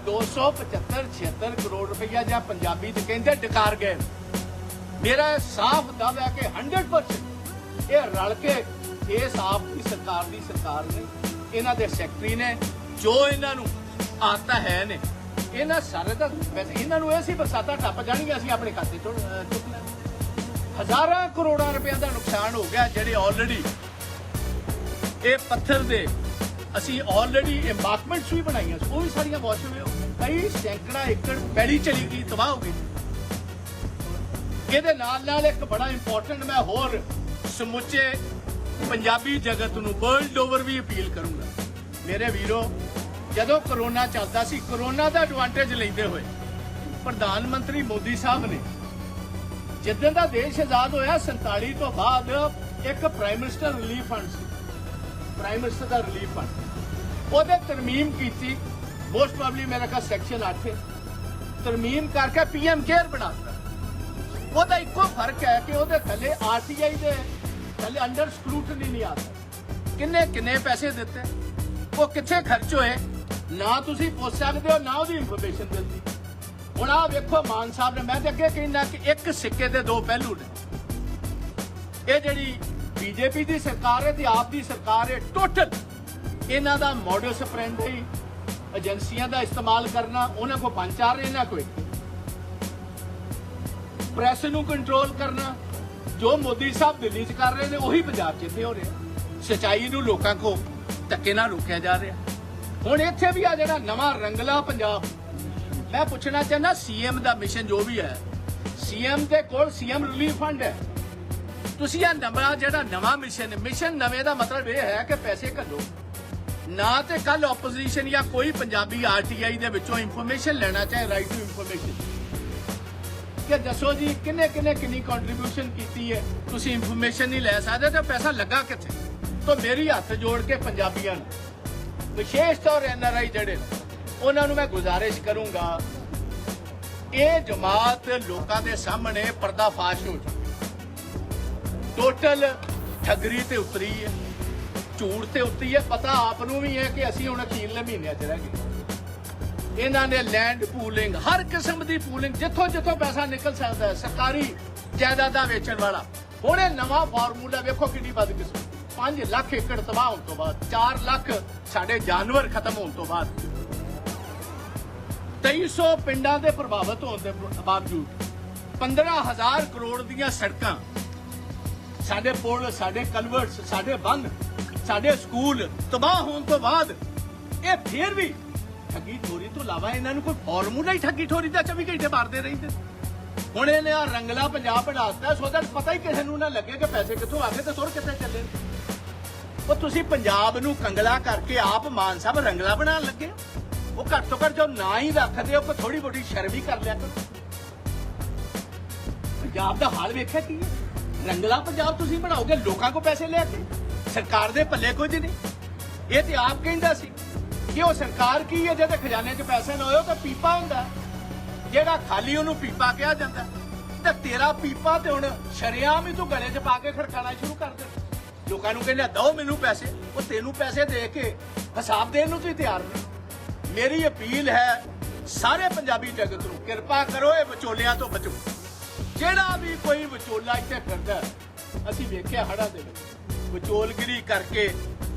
275 76 ਕਰੋੜ ਰੁਪਈਆ ਜਾਂ ਪੰਜਾਬੀ ਚ ਕਹਿੰਦੇ ਡਕਾਰ ਗਏ ਮੇਰਾ ਇਹ ਸਾਫ਼ ਦਾਅਵਾ ਹੈ ਕਿ 100% ਇਹ ਰਲ ਕੇ ਇਸ ਆਪ ਦੀ ਸਰਕਾਰ ਦੀ ਸਰਕਾਰ ਨੇ, ਇਹਨਾਂ ਦੇ ਸੈਕਟਰੀ ਨੇ, ਜੋ ਇਹਨਾਂ ਨੂੰ ਆਤਾ ਹੈ ਨੇ, ਇਹਨਾਂ ਸਾਰੇ ਦਾ ਵੈਸੇ ਇਹਨਾਂ ਨੂੰ ਇਹ ਸੀ ਬਰਸਾਤਾਂ ਟੱਪ ਜਾਣਗੀਆਂ, ਅਸੀਂ ਆਪਣੇ ਖਾਤੇ ਚੋਂ ਚੁੱਕ ਲੈਣਾ। ਹਜ਼ਾਰਾਂ ਕਰੋੜਾਂ ਰੁਪਏ ਦਾ ਨੁਕਸਾਨ ਹੋ ਗਿਆ, ਜਿਹੜੇ ਆਲਰੇਡੀ ਇਹ ਪੱਥਰ ਦੇ ਅਸੀਂ ਆਲਰੇਡੀ ਇੰਬਾਕਮੈਂਟਸ ਵੀ ਬਣਾਈਆਂ ਉਹ ਵੀ ਸਾਰੀਆਂ ਵਾਸ਼ ਕਈ ਸੈਂਕੜਾ ਏਕੜ ਪੈਲੀ ਚਲੀ ਗਈ, ਤਬਾਹ ਹੋ ਗਈ। ਇਹਦੇ ਨਾਲ ਨਾਲ ਇੱਕ ਬੜਾ ਇੰਪੋਰਟੈਂਟ ਮੈਂ ਹੋਰ ਸਮੁੱਚੇ ਪੰਜਾਬੀ ਜਗਤ ਨੂੰ ਵਰਲਡ ਓਵਰ ਵੀ ਅਪੀਲ ਕਰੂੰਗਾ। ਮੇਰੇ ਵੀਰੋ, ਜਦੋਂ ਕਰੋਨਾ ਚੱਲਦਾ ਸੀ ਕਰੋਨਾ ਦਾ ਐਡਵਾਂਟੇਜ ਲੈਂਦੇ ਹੋਏ ਪ੍ਰਧਾਨ ਮੰਤਰੀ ਮੋਦੀ ਸਾਹਿਬ ਨੇ ਜਿੱਦਣ ਦਾ ਦੇਸ਼ ਆਜ਼ਾਦ ਹੋਇਆ 47 ਤੋਂ ਬਾਅਦ ਇੱਕ ਪ੍ਰਾਈਮ ਮਿਨਿਸਟਰ ਰਿਲੀਫ ਫੰਡ ਸੀ। ਪ੍ਰਾਈਮ ਮਿਨਿਸਟਰ ਦਾ ਰਿਲੀਫ ਫੰਡ ਉਹਦੇ ਤਰਮੀਮ ਕੀਤੀ। ਮੋਸਟ ਪ੍ਰੋਬਬਲੀ ਮੇਰਾ ਕਾ ਸੈਕਸ਼ਨ 8 ਹੈ। ਤਰਮੀਮ ਕਰਕੇ ਪੀਐਮ ਕੇਅਰ ਬਣਾਤਾ ਉਹਦਾ ਇੱਕੋ ਫ਼ਰਕ ਹੈ ਕਿ ਉਹਦੇ ਥੱਲੇ ਆਰਟੀਆਈ ਦੇ ਥੱਲੇ ਅੰਡਰ ਸਕਰੂਟਨੀ ਨਹੀਂ ਆਦਾ ਕਿੰਨੇ ਕਿੰਨੇ ਪੈਸੇ ਦਿੱਤੇ? ਉਹ ਕਿੱਥੇ ਖਰਚ ਹੋਏ? ਨਾ ਤੁਸੀਂ ਪੁੱਛ ਸਕਦੇ ਹੋ, ਨਾ ਉਹਦੀ ਇਨਫੋਰਮੇਸ਼ਨ ਮਿਲਦੀ। ਹੁਣ ਆ ਵੇਖੋ ਮਾਨ ਸਾਹਿਬ ਨੇ, ਮੈਂ ਤੇ ਅੱਗੇ ਕਹਿੰਦਾ ਕਿ ਇੱਕ ਸਿੱਕੇ ਦੇ ਦੋ ਪਹਿਲੂ ਨੇ। ਇਹ ਜਿਹੜੀ ਬੀਜੇਪੀ ਦੀ ਸਰਕਾਰ ਹੈ ਤੇ ਆਪ ਦੀ ਸਰਕਾਰ ਹੈ। ਟੋਟਲ ਇਹਨਾਂ ਦਾ ਮੋਡਲ ਆਪਰੈਂਡੀ ਏਜੰਸੀਆਂ ਦਾ ਇਸਤੇਮਾਲ ਕਰਨਾ, ਉਹਨਾਂ ਕੋ ਪੰਜ ਚਾਰ ਇਹਨਾਂ ਕੋਈ। ਪ੍ਰੈਸ ਨੂੰ ਕੰਟਰੋਲ ਕਰਨਾ, ਜੋ ਮੋਦੀ ਸਾਹਿਬ ਦਿੱਲੀ 'ਚ ਕਰ ਰਹੇ ਨੇ, ਉਹੀ ਪੰਜਾਬ 'ਚ ਇੱਥੇ ਹੋ ਰਿਹਾ। ਸਚਾਈ ਨੂੰ ਲੋਕਾਂ ਕੋ ਧੱਕੇ ਨਾਲ ਰੋਕਿਆ ਜਾ ਰਿਹਾ। ਹੁਣ ਇੱਥੇ ਵੀ ਆ ਜਿਹੜਾ ਨਵਾਂ ਰੰਗਲਾ ਪੰਜਾਬ। ਮੈਂ ਪੁੱਛਣਾ ਚਾਹੁੰਦਾ ਸੀਐਮ ਦਾ ਮਿਸ਼ਨ ਜੋ ਵੀ ਹੈ ਸੀਐਮ ਦੇ ਕੋਲ ਸੀਐਮ ਰਿਲੀਫ ਫੰਡ ਹੈ। ਤੁਸੀਂ ਇਹ ਨਵਾਂ ਜਿਹੜਾ ਨਵਾਂ ਮਿਸ਼ਨ ਮਿਸ਼ਨ ਨਵੇਂ ਦਾ ਮਤਲਬ ਇਹ ਹੈ ਕਿ ਪੈਸੇ ਕੱਢੋ। ਨਾ ਤੇ ਕੱਲ ਆਪੋਜੀਸ਼ਨ ਜਾਂ ਕੋਈ ਪੰਜਾਬੀ ਆਰਟੀਆਈ ਦੇ ਵਿੱਚੋਂ ਇਨਫੋਰਮੇਸ਼ਨ ਲੈਣਾ ਚਾਹੇ ਰਾਈਟ ਟੂ ਇਨਫੋਰਮੇਸ਼ਨ ਕਿ ਦੱਸੋ ਜੀ ਕਿੰਨੇ ਕਿੰਨੇ ਕਿੰਨੀ ਕੰਟਰੀਬਿਊਸ਼ਨ ਕੀਤੀ ਹੈ? ਤੁਸੀਂ ਇਨਫੋਰਮੇਸ਼ਨ ਨਹੀਂ ਲੈ ਸਕਦੇ ਤੇ ਪੈਸਾ ਲੱਗਾ ਕਿੱਥੇ? ਤਾਂ ਮੇਰੀ ਹੱਥ ਜੋੜ ਕੇ ਪੰਜਾਬੀਆਂ ਨੂੰ। ਵਿਸ਼ੇਸ਼ ਤੌਰ ਐਨਆਰਆਈ ਜਿਹੜੇ ਨੇ, ਉਹਨਾਂ ਨੂੰ ਮੈਂ ਗੁਜ਼ਾਰਿਸ਼ ਕਰੂੰਗਾ ਇਹ ਜਮਾਤ ਲੋਕਾਂ ਦੇ ਸਾਹਮਣੇ ਪਰਦਾਫਾਸ਼ ਹੋ ਜਾਵੇ। ਟੋਟਲ ਠੱਗਰੀ ਤੇ ਉਤਰੀ ਹੈ, ਝੂਠ ਤੇ ਉਤਰੀ ਹੈ। ਪਤਾ ਆਪ ਨੂੰ ਵੀ ਹੈ ਕਿ ਅਸੀਂ ਹੁਣ ਅਖੀਰਲੇ ਮਹੀਨਿਆਂ 'ਚ ਰਹਿ ਗਏ। ਇਹਨਾਂ ਨੇ ਲੈਂਡ ਪੂਲਿੰਗ ਹਰ ਕਿਸਮ ਦੀ ਪੂਲਿੰਗ ਜਿੱਥੋਂ ਜਿੱਥੋਂ ਪੈਸਾ ਨਿਕਲ ਸਕਦਾ ਹੈ, ਸਰਕਾਰੀ ਜਾਇਦਾਦਾਂ ਵੇਚਣ ਵਾਲਾ। ਹੁਣ ਇਹ ਨਵਾਂ ਫਾਰਮੂਲਾ ਵੇਖੋ ਕਿੰਨੀ ਵੱਧ ਕਿਸਮ 5 ਲੱਖ ਏਕੜ ਤਬਾਹ ਹੋਣ ਤੋਂ ਬਾਅਦ 4 ਲੱਖ ਸਾਡੇ ਜਾਨਵਰ ਖਤਮ ਹੋਣ ਤੋਂ ਬਾਅਦ। 2300 ਪਿੰਡਾਂ ਦੇ ਪ੍ਰਭਾਵਿਤ ਹੋਣ ਦੇ ਬਾਵਜੂਦ 15000 ਕਰੋੜ ਦੀਆਂ ਸੜਕਾਂ ਸਾਡੇ ਪੁਲ, ਸਾਡੇ ਕਨਵਰਟਸ ਸਾਡੇ ਬੰਦ ਸਾਡੇ ਸਕੂਲ ਤਬਾਹ ਹੋਣ ਤੋਂ ਬਾਅਦ ਇਹ ਫੇਰ ਵੀ ਠੱਗੀ ਠੋਰੀ ਤੋਂ ਇਲਾਵਾ ਇਹਨਾਂ ਨੂੰ ਕੋਈ ਫਾਰਮੂਲਾ ਹੀ ਠੱਗੀ ਠੋਰੀ ਦਾ 24 ਘੰਟੇ ਮਾਰਦੇ ਰਹਿੰਦੇ। ਹੁਣ ਇਹਨੇ ਆ ਰੰਗਲਾ ਪੰਜਾਬ ਬਣਾਤਾ, ਸੋ that ਪਤਾ ਹੀ ਕਿਸੇ ਨੂੰ ਨਾ ਲੱਗੇ ਕਿ ਪੈਸੇ ਕਿੱਥੋਂ ਆ ਗਏ ਤੇ ਸੁਰ ਕਿੱਥੇ ਚੱਲੇ। ਉਹ ਤੁਸੀਂ ਪੰਜਾਬ ਨੂੰ ਕੰਗਲਾ ਕਰਕੇ ਆਪ ਮਾਨ ਸਾਹਿਬ ਰੰਗਲਾ ਬਣਾਉਣ ਲੱਗੇ ਉਹ ਘੱਟ ਤੋਂ ਘੱਟ ਜੋ ਨਾ ਹੀ ਰੱਖਦੇ, ਉਹ ਕੋ ਥੋੜੀ ਬੋਡੀ ਸ਼ਰਮ ਹੀ ਕਰ ਲਿਆ ਕਰੋ। ਪੰਜਾਬ ਦਾ ਹਾਲ ਵੇਖਿਆ ਕੀ ਹੈ? ਰੰਗਲਾ ਪੰਜਾਬ ਤੁਸੀਂ ਬਣਾਓਗੇ, ਲੋਕਾਂ ਕੋ ਪੈਸੇ ਲੈ ਕੇ? ਸਰਕਾਰ ਦੇ ਪੱਲੇ ਕੁਝ ਨਹੀਂ। ਇਹ ਤੇ ਆਪ ਕਹਿੰਦਾ ਸੀ ਕਿ ਉਹ ਸਰਕਾਰ ਕੀ ਹੈ? ਜਿਹਦੇ ਖਜ਼ਾਨੇ 'ਚ ਪੈਸੇ ਨਾ ਹੋਏ ਉਹ ਤਾਂ ਪੀਪਾ ਹੁੰਦਾ ਜਿਹੜਾ ਖਾਲੀ ਉਹਨੂੰ ਪੀਪਾ ਕਿਹਾ ਜਾਂਦਾ ਤੇ ਤੇਰਾ ਪੀਪਾ ਤੇ ਹੁਣ ਸ਼ਰਿਆਮ ਹੀ ਤੂੰ ਗਲੇ 'ਚ ਪਾ ਕੇ ਖੜਕਾਣਾ ਸ਼ੁਰੂ ਕਰ ਦੇ। ਲੋਕਾਂ ਨੂੰ ਕਹਿੰਦਾ ਦੋ ਮੈਨੂੰ ਪੈਸੇ। ਉਹ ਤੈਨੂੰ ਪੈਸੇ ਦੇ ਕੇ ਹਿਸਾਬ ਦੇਣ ਨੂੰ ਤੁਸੀਂ ਤਿਆਰ ਨਹੀਂ ਮੇਰੀ ਅਪੀਲ ਹੈ, ਸਾਰੇ ਪੰਜਾਬੀ ਜਗਤ ਨੂੰ ਕਿਰਪਾ ਕਰੋ, ਇਹ ਵਿਚੋਲਿਆਂ ਤੋਂ ਬਚੋ। ਜਿਹੜਾ ਵੀ ਕੋਈ ਵਿਚੋਲਾ ਇੱਥੇ ਫਿਰਦਾ ਅਸੀਂ ਵੇਖਿਆ ਹੜਾ ਦੇ ਵਿੱਚ। ਵਿਚੋਲਗਿਰੀ ਕਰਕੇ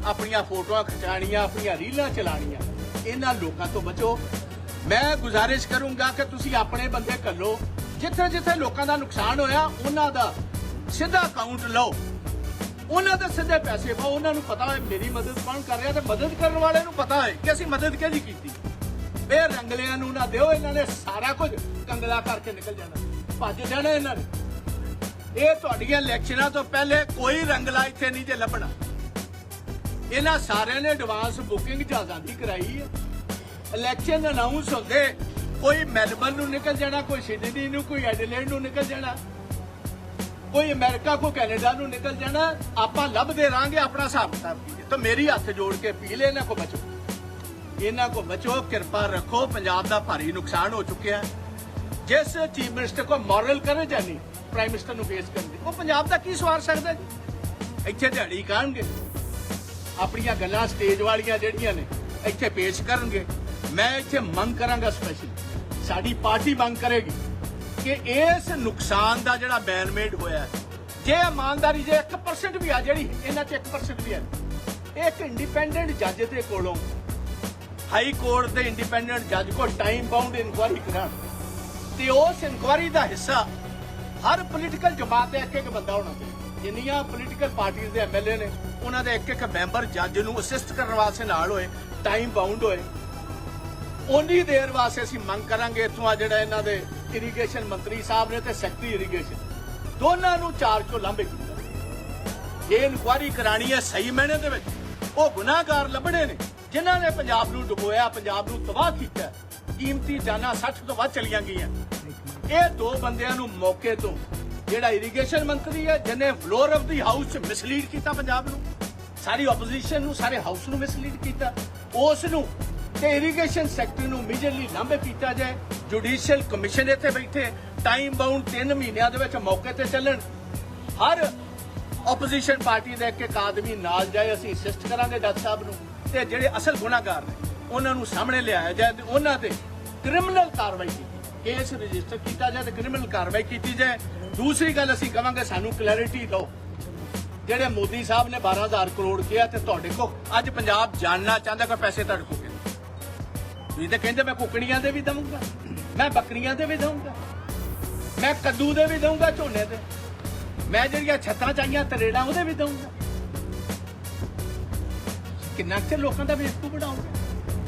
ਆਪਣੀਆਂ ਫੋਟੋਆਂ ਖਿਚਾਣੀਆਂ ਆਪਣੀਆਂ ਰੀਲਾਂ ਚਲਾਣੀਆਂ ਇਹਨਾਂ ਲੋਕਾਂ ਤੋਂ ਬਚੋ। ਮੈਂ ਗੁਜ਼ਾਰਿਸ਼ ਕਰੂੰਗਾ ਕਿ ਤੁਸੀਂ ਆਪਣੇ ਬੰਦੇ ਘੱਲੋ। ਜਿੱਥੇ ਜਿੱਥੇ ਲੋਕਾਂ ਦਾ ਨੁਕਸਾਨ ਹੋਇਆ, ਉਹਨਾਂ ਦਾ ਸਿੱਧਾ ਅਕਾਊਂਟ ਲਓ। ਉਹਨਾਂ ਦੇ ਸਿੱਧੇ ਪੈਸੇ ਪਾਓ। ਉਹਨਾਂ ਨੂੰ ਪਤਾ ਹੈ ਮੇਰੀ ਮਦਦ ਕੌਣ ਕਰ ਰਿਹਾ ਤੇ ਮਦਦ ਕਰਨ ਵਾਲੇ ਨੂੰ ਪਤਾ ਹੈ ਕਿ ਅਸੀਂ ਮਦਦ ਕਿਹਦੀ ਕੀਤੀ। ਇਹ ਰੰਗਲਿਆਂ ਨੂੰ ਨਾ ਦਿਓ। ਇਹਨਾਂ ਨੇ ਸਾਰਾ ਕੁਝ ਕੰਗਲਾ ਕਰਕੇ ਨਿਕਲ ਜਾਣਾ। ਭੱਜ ਜਾਣਾ ਇਹਨਾਂ ਨੇ। ਇਹ ਤੁਹਾਡੀਆਂ ਇਲੈਕਸ਼ਨਾਂ ਤੋਂ ਪਹਿਲੇ ਕੋਈ ਰੰਗਲਾ ਇੱਥੇ ਨਹੀਂ ਜੇ ਲੱਭਣਾ। ਇਹਨਾਂ ਸਾਰਿਆਂ ਨੇ ਐਡਵਾਂਸ ਬੁਕਿੰਗ ਜਹਾਜ਼ਾਂ ਦੀ ਕਰਾਈ ਹੈ। ਇਲੈਕਸ਼ਨ ਅਨਾਉਂਸ ਹੁੰਦੇ, ਕੋਈ ਮੈਲਬਨ ਨੂੰ ਨਿਕਲ ਜਾਣਾ, ਕੋਈ ਸਿਡਨੀ ਨੂੰ, ਕੋਈ ਐਡਲੇਡ ਨੂੰ ਨਿਕਲ ਜਾਣਾ। ਕੋਈ ਅਮਰੀਕਾ ਕੋ ਕੈਨੇਡਾ ਨੂੰ ਨਿਕਲ ਜਾਣਾ। ਆਪਾਂ ਲੱਭਦੇ ਰਾਂਗੇ ਆਪਣਾ ਹਿਸਾਬ ਕਿਤਾਬ ਤਾਂ ਮੇਰੀ ਹੱਥ ਜੋੜ ਕੇ ਅਪੀਲ ਹੈ, ਇਹਨਾਂ ਕੋ ਬਚੋ। ਇਹਨਾਂ ਕੋ ਬਚੋ, ਕਿਰਪਾ ਰੱਖੋ। ਪੰਜਾਬ ਦਾ ਭਾਰੀ ਨੁਕਸਾਨ ਹੋ ਚੁੱਕਿਆ ਹੈ। ਜਿਸ ਚੀਫ ਮਿਨਿਸਟਰ ਕੋ ਮੋਰਲ ਕਰੇ ਜਾਨੀ ਪ੍ਰਾਈਮ ਮਿਨਿਸਟਰ ਨੂੰ ਫੇਸ ਕਰਨ ਦੀ। ਉਹ ਪੰਜਾਬ ਦਾ ਕੀ ਸਵਾਰ ਸਕਦਾ ਜੀ? ਇੱਥੇ ਦਿਹਾੜੀ ਕਾਣਗੇ ਆਪਣੀਆਂ ਗੱਲਾਂ ਸਟੇਜ ਵਾਲੀਆਂ ਜਿਹੜੀਆਂ ਨੇ, ਇੱਥੇ ਪੇਸ਼ ਕਰਨਗੇ। ਮੈਂ ਇੱਥੇ ਮੰਗ ਕਰਾਂਗਾ ਸਪੈਸ਼ਲ ਸਾਡੀ ਪਾਰਟੀ ਮੰਗ ਕਰੇਗੀ ਕਿ ਇਸ ਨੁਕਸਾਨ ਦਾ ਜਿਹੜਾ ਬੈਨਮੇਡ ਹੋਇਆ ਜੇ ਇਮਾਨਦਾਰੀ ਜੇ 1% ਵੀ ਆ ਜਿਹੜੀ, ਇਹਨਾਂ 'ਚ 1% ਵੀ ਆ ਇਹ ਇੱਕ ਇੰਡੀਪੈਂਡੈਂਟ ਜੱਜ ਦੇ ਕੋਲੋਂ ਹਾਈ ਕੋਰਟ ਦੇ ਇੰਡੀਪੈਂਡੈਂਟ ਜੱਜ ਕੋਲ ਟਾਈਮ ਬਾਉਂਡ ਇਨਕੁਆਇਰੀ ਕਰਾਉਣ। ਤੇ ਉਸ ਇਨਕੁਆਇਰੀ ਦਾ ਹਿੱਸਾ ਹਰ ਪੋਲੀਟੀਕਲ ਜਮਾਤ ਦਾ ਇੱਕ ਇੱਕ ਬੰਦਾ ਹੋਣਾ ਚਾਹੀਦਾ। ਜਿੰਨੀਆਂ ਪੋਲੀਟੀਕਲ ਪਾਰਟੀਆਂ ਦੇ ਐਮਐਲਏ ਨੇ, ਉਹਨਾਂ ਦੇ ਇੱਕ ਇੱਕ ਮੈਂਬਰ ਜੱਜ ਨੂੰ ਅਸਿਸਟ ਕਰਨ ਵਾਸਤੇ ਨਾਲ ਹੋਏ ਟਾਈਮ ਬਾਉਂਡ ਹੋਏ। ਉਨੀ ਦੇਰ ਵਾਸਤੇ ਅਸੀਂ ਮੰਗ ਕਰਾਂਗੇ ਇੱਥੋਂ ਆ ਜਿਹੜਾ ਇਹਨਾਂ ਦੇ ਇਰੀਗੇਸ਼ਨ ਮੰਤਰੀ ਸਾਹਿਬ ਨੇ ਤੇ ਸੈਕਟਰੀ ਇਰੀਗੇਸ਼ਨ ਦੋਨਾਂ ਨੂੰ ਚਾਰਜ ਤੋਂ ਲਾਂਭੇ ਕੀਤਾ। ਜੇ ਇਨਕੁਆਇਰੀ ਕਰਾਣੀ ਹੈ ਸਹੀ ਮੈਨੇ ਦੇ ਵਿੱਚ, ਉਹ ਗੁਨਾਹਗਾਰ ਲੱਭਣੇ ਨੇ। ਜਿਨ੍ਹਾਂ ਨੇ ਪੰਜਾਬ ਨੂੰ ਡੁਬੋਇਆ, ਪੰਜਾਬ ਨੂੰ ਤਬਾਹ ਕੀਤਾ ਕੀਮਤੀ ਜਾਨਾਂ 60 ਤੋਂ ਵੱਧ ਚਲੀਆਂ ਗਈਆਂ। ਇਹ ਦੋ ਬੰਦਿਆਂ ਨੂੰ ਮੌਕੇ ਤੋਂ ਜਿਹੜਾ ਇਰੀਗੇਸ਼ਨ ਮੰਤਰੀ ਹੈ, ਜਿਹਨੇ ਫਲੋਰ ਆਫ ਦੀ ਹਾਊਸ ਚ ਮਿਸਲੀਡ ਕੀਤਾ ਪੰਜਾਬ ਨੂੰ, ਸਾਰੀ ਆਪੋਜੀਸ਼ਨ ਨੂੰ, ਸਾਰੇ ਹਾਊਸ ਨੂੰ ਮਿਸਲੀਡ ਕੀਤਾ, ਉਸ ਨੂੰ ਤੇ ਇਰੀਗੇਸ਼ਨ ਸੈਕਟਰ ਨੂੰ ਇਮੀਡੀਏਟਲੀ ਲਾਂਭੇ ਕੀਤਾ ਜਾਏ। ਜੁਡੀਸ਼ੀਅਲ ਕਮਿਸ਼ਨ ਇੱਥੇ ਬੈਠੇ ਟਾਈਮ ਬਾਉਂਡ 3 ਮਹੀਨਿਆਂ ਦੇ ਵਿੱਚ ਮੌਕੇ ਤੇ ਚੱਲਣ। ਹਰ ਆਪੋਜੀਸ਼ਨ ਪਾਰਟੀ ਦਾ ਇੱਕ ਇੱਕ ਆਦਮੀ ਨਾਲ ਜਾਏ, ਅਸੀਂ ਅਸਿਸਟ ਕਰਾਂਗੇ ਡਾਕਟਰ ਸਾਹਿਬ ਨੂੰ, ਤੇ ਜਿਹੜੇ ਅਸਲ ਗੁਨਾਹਗਾਰ ਨੇ ਉਹਨਾਂ ਨੂੰ ਸਾਹਮਣੇ ਲਿਆਇਆ ਜਾਏ ਤੇ ਉਹਨਾਂ ਤੇ ਕ੍ਰਿਮੀਨਲ ਕਾਰਵਾਈ ਕੀਤੀ ਕੇਸ ਰਜਿਸਟਰ ਕੀਤਾ ਜਾਏ ਤੇ ਕ੍ਰਿਮੀਨਲ ਕਾਰਵਾਈ ਕੀਤੀ ਜਾਏ। ਦੂਸਰੀ ਗੱਲ ਅਸੀਂ ਕਵਾਂਗੇ, ਸਾਨੂੰ ਕਲੈਰਿਟੀ ਦਿਓ। ਜਿਹੜੇ ਮੋਦੀ ਸਾਹਿਬ ਨੇ 12000 ਕਰੋੜ ਕਿਹਾ ਤੇ ਤੁਹਾਡੇ ਕੋ ਅੱਜ ਪੰਜਾਬ ਜਾਣਨਾ ਚਾਹੁੰਦਾ ਕਿ ਪੈਸੇ ਤੁਹਾਡੇ ਕੋਲ ਤੁਸੀਂ ਤਾਂ ਕਹਿੰਦੇ ਮੈਂ ਕੁਕੜੀਆਂ ਦੇ ਵੀ ਦਵਾਂਗਾ ਮੈਂ ਬੱਕਰੀਆਂ ਦੇ ਵੀ ਦਵਾਂਗਾ ਮੈਂ ਕੱਦੂ ਦੇ ਵੀ ਦਵਾਂਗਾ ਝੋਨੇ ਦੇ। ਮੈਂ ਜਿਹੜੀਆਂ ਛੱਤਾਂ ਚਾਹੀਆਂ, ਤਰੇੜਾਂ ਉਹਦੇ ਵੀ ਦਊਂਗਾ। ਕਿੰਨਾ ਕੁ ਲੋਕਾਂ ਦਾ ਬੇਵਕੂਫ ਬਣਾਉਂਗੇ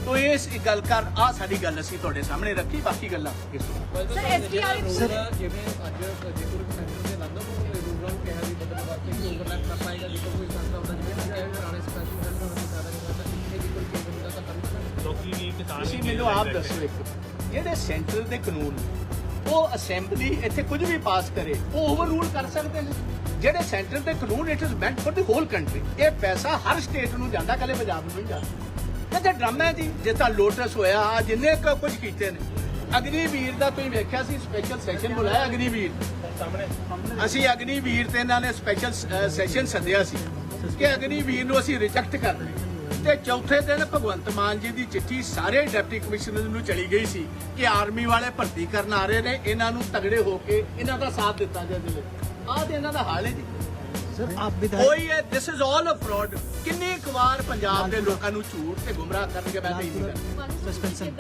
ਤੋ ਇਸ ਗੱਲ ਕਰ ਆ ਸਾਡੀ ਗੱਲ ਅਸੀਂ ਤੁਹਾਡੇ ਸਾਹਮਣੇ ਰੱਖੀ ਬਾਕੀ ਗੱਲਾਂ ਇਸ ਤੋਂ ਸਰ ਐਸਟੀਆਰ ਸਰ ਜਿਵੇਂ ਅੱਜ ਜੇਕਰ ਸੈਂਟਰ ਦੇ ਲੰਦਰ ਨੂੰ ਰੂਰਲ ਨੂੰ ਕਿਹਾ ਵੀ ਬਦਲ ਵਾਸਤੇ ਕਿ ਓਵਰਲੈਪ ਕਰ ਪਾਏਗਾ ਜੇਕਰ ਕੋਈ ਸੰਸਥਾ ਹੁੰਦਾ ਜਿਵੇਂ ਇਹ ਪੁਰਾਣੇ ਸਪੈਸ਼ਲ ਸੈਂਟਰ ਹੋਣੇ ਜ਼ਿਆਦਾ ਨਹੀਂ ਕਰਦਾ ਇੱਥੇ ਵੀ ਕੋਈ ਚੇਂਜ ਹੁੰਦਾ ਤਾਂ ਕਰ ਸਕਦਾ ਲੋਕੀ ਵੀ ਕਿਸਾਨ ਤੁਸੀਂ ਵੀ ਮੈਨੂੰ ਆਪ ਦੱਸੋ ਇੱਕ ਜਿਹੜੇ ਸੈਂਟਰ ਦੇ ਕਾਨੂੰਨ ਉਹ ਅਸੈਂਬਲੀ ਇੱਥੇ ਕੁਝ ਵੀ ਪਾਸ ਕਰੇ ਉਹ ਓਵਰਰੂਲ ਕਰ ਸਕਦੇ ਨੇ? ਜਿਹੜੇ ਸੈਂਟਰ ਦੇ ਕਾਨੂੰਨ it is meant for the whole country ਇਹ ਪੈਸਾ ਹਰ ਸਟੇਟ ਨੂੰ ਜਾਂਦਾ ਕੱਲੇ ਪੰਜਾਬ ਨੂੰ ਨਹੀਂ ਜਾਂਦਾ। ਇਹ ਡਰਾਮਾ ਜੀ। ਜੇ ਤਾਂ ਲੋਟਸ ਹੋਇਆ ਆ ਜਿੰਨੇ ਕੁਝ ਕੀਤੇ ਨੇ। ਅਗਨੀਵੀਰ ਦਾ ਤੁਸੀਂ ਵੇਖਿਆ ਸੀ ਸਪੈਸ਼ਲ ਸੈਸ਼ਨ ਬੁਲਾਇਆ ਅਗਨੀਵੀਰ? ਸਾਹਮਣੇ ਅਸੀਂ ਅਗਨੀਵੀਰ ਤੇ ਇਹਨਾਂ ਨੇ ਸਪੈਸ਼ਲ ਸੈਸ਼ਨ ਸੱਦਿਆ ਸੀ ਕਿ ਅਗਨੀਵੀਰ ਨੂੰ ਅਸੀਂ ਰਿਜੈਕਟ ਕਰ ਰਹੇ ਤੇ ਚੌਥੇ ਦਿਨ ਭਗਵੰਤ ਮਾਨ ਜੀ ਦੀ ਚਿੱਠੀ ਸਾਰੇ ਡਿਪਟੀ ਕਮਿਸ਼ਨਰ ਨੂੰ ਚਲੀ ਗਈ ਸੀ ਕਿ ਆਰਮੀ ਵਾਲੇ ਭਰਤੀ ਕਰਨ ਆ ਰਹੇ ਨੇ, ਇਹਨਾਂ ਨੂੰ ਤਗੜੇ ਹੋ ਕੇ ਇਹਨਾਂ ਦਾ ਸਾਥ ਦਿੱਤਾ ਜਾਵੇ। ਆਹ ਤੇ ਇਹਨਾਂ ਦਾ ਹਾਲ ਹੈ ਜੀ। ਸਰ ਆਪ ਵਿਧਾਇਕ ਕੋਈ ਹੈ this is all a fraud ਕਿੰਨੀ ਕੁ ਵਾਰ ਪੰਜਾਬ ਦੇ ਲੋਕਾਂ ਨੂੰ ਝੂਠ ਤੇ ਗੁੰਮਰਾਹ ਕਰਨਗੇ ਮੈਂ ਤਾਂ ਇਹ ਨਹੀਂ ਕਰਦਾ ਸਸਪੈਂਸ਼ਨ